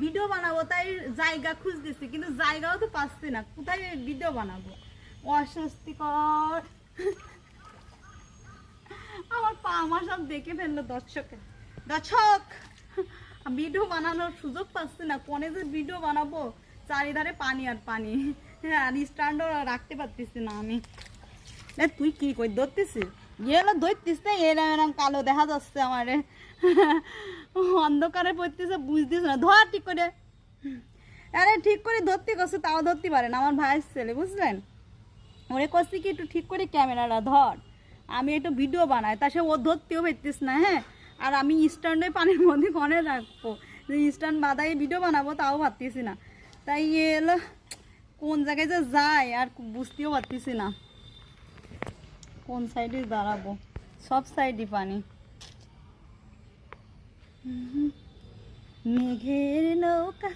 Video বানাবো, তাই জায়গা খুঁজতেছি, কিন্তু জায়গাও তো পাচ্ছি না। কোথায় ভিডিও বানাবো? অস্বস্তিকর। আমার পা, আমার সব দেখে ফেলল দর্শকে। দর্শক ভিডিও বানানোর সুযোগ পাচ্ছি না। কোনে যে ভিডিও বানাবো? চারিধারে পানি আর পানি। হ্যাঁ আর স্ট্যান্ডও রাখতে পারতেছি না আমি। তুই কি কই, ধরতেছিস? এলো ধরতিস না এরম এরম কালো দেখা যাচ্ছে আমারে। অন্ধকারে পড়তেছে বুঝতিস না। ধর ঠিক করে। আরে ঠিক করে ধরতে করছে, তাও ধরতে পারে না, আমার ভাইয়ের ছেলে, বুঝলেন? ওরে করছি কি, একটু ঠিক করে ক্যামেরাটা ধর। আমি একটু ভিডিও বানাই, তা সে ও ধরতেও পারতিস না হ্যাঁ? আর আমি স্ট্যান্ডে পানির মধ্যে কনে রাখব। যে স্ট্যান্ড বাদাই ভিডিও বানাবো, তাও পারতেছি না। তাই এলো, কোন জায়গায় যে যায়, আর বুঝতেও পারতেছি না। কোন সাইডে দাঁড়াবো? সব সাইডই পানি। মেঘের নৌকা।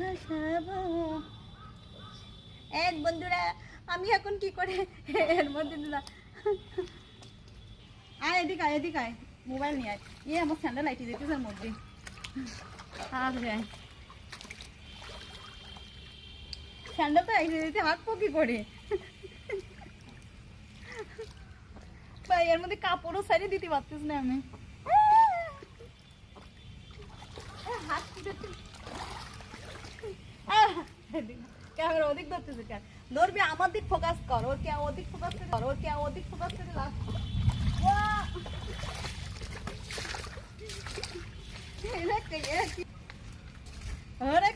ভাসাবো। এক বন্ধুরা, আমি এখন কি করে? এর মধ্যে আয় এদিক আয় এদিক আয়। মোবাইল নিয়ে আয়। ইয়ে আমার স্যান্ডেল লাইটি যেতেছে এর মধ্যে। আর যায় স্যান্ডেল তো এক দিতে হাঁটবো কি করে? এর মধ্যে কাপড়ও সাইডে দিতে পারতিস না আমি। ক্যামেরা ওদিক ধরতেছে কেন? ধরবি আমার দিক ফোকাস কর। ওর কে ওদিক ফোকাস করে ওর কে ওদিক ফোকাস করে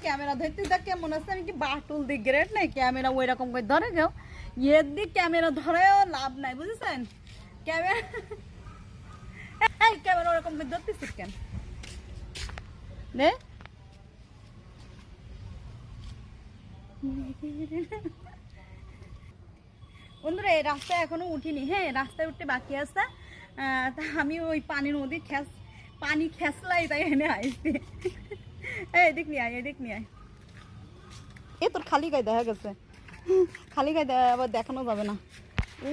ক্যামেরা ধরতে দেখ কেমন আছে। আমি কি বাটুল দিক গ্রেট নাই ক্যামেরা ওই রকম করে ধরে কেউ এর দিক ক্যামেরা ধরেও লাভ নাই, বুঝেছেন? ক্যামেরা এই ক্যামেরা ওরকম ধরতেছিস কেন নে। বন্ধুরা এই রাস্তায় এখনও উঠিনি। হ্যাঁ রাস্তায় উঠতে বাকি আছে। তা আমি ওই পানির মধ্যে খেস পানি খেসলাই তাই এনে এই এদিক নিয়ে আয় এদিক নিয়ে আয়। এ তোর খালি গায়ে দেখা গেছে। খালি গায়ে আবার দেখানো যাবে না।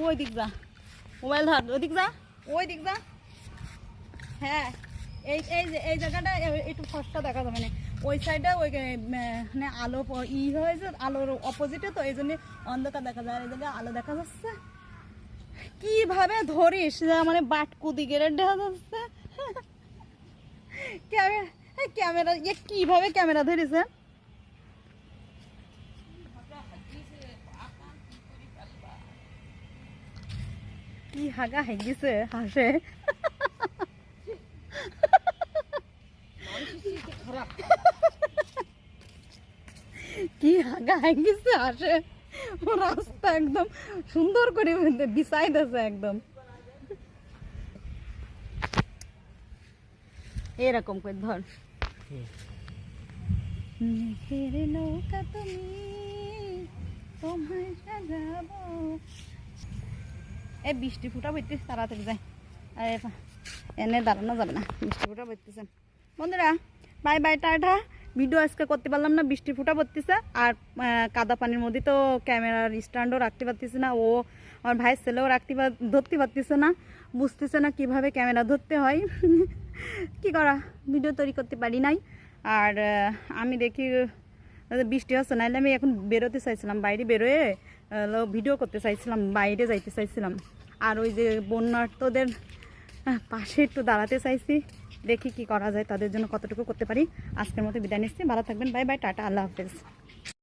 ওই দিক যা। মোবাইল ধর ওই দিক যা। ওই দিক যা। হ্যাঁ এই এই যে এই জায়গাটা একটু ফসটা দেখা যাবে না। ওই সাইডে ওই মানে আলো ই হয়েছে আলোর অপোজিটে তো, এই জন্য অন্ধকার দেখা যায়। এই জায়গায় আলো দেখা যাচ্ছে। কীভাবে ধরিস? মানে বাটকুদি গেলে দেখা যাচ্ছে। ক্যামেরা ক্যামেরা ইয়ে কীভাবে ক্যামেরা ধরিস হ্যাঁ? কি হাগা হেগিছে হাসে। কি হাগা হেগিছে হাসে। রাস্তা একদম সুন্দর করে বিছাই দিয়েছে একদম। এরকম করে ধর। নৌকা তুমি তোমায় সাজাবো। এ বৃষ্টি ফুটা বইতেছে তাড়াতাড়ি যায় আরে এনে দাঁড়ানো যাবে না, বৃষ্টি ফুটা বইতেছে। বন্ধুরা বাই বাই টাটা। ভিডিও আজকে করতে পারলাম না, বৃষ্টি ফুটা পড়তেছে আর কাদা পানির মধ্যে তো ক্যামেরার স্ট্যান্ডও রাখতে পারতেছে না, ও আমার ভাইয়ের ছেলেও রাখতে ধরতে পারতেছে না, বুঝতেছে না কীভাবে ক্যামেরা ধরতে হয়। কি করা ভিডিও তৈরি করতে পারি নাই। আর আমি দেখি বৃষ্টি হচ্ছে, নাহলে আমি এখন বেরোতে চাইছিলাম, বাইরে বেরোয়ে ভিডিও করতে চাইছিলাম, বাইরে যাইতে চাইছিলাম। আর ওই যে বন্যার্থদের পাশে একটু দাঁড়াতে চাইছি, দেখি কি করা যায়, তাদের জন্য কতটুকু করতে পারি। আজকের মতো বিদায় নিচ্ছি, ভালো থাকবেন, বাই বাই, টাটা, আল্লাহ হাফেজ।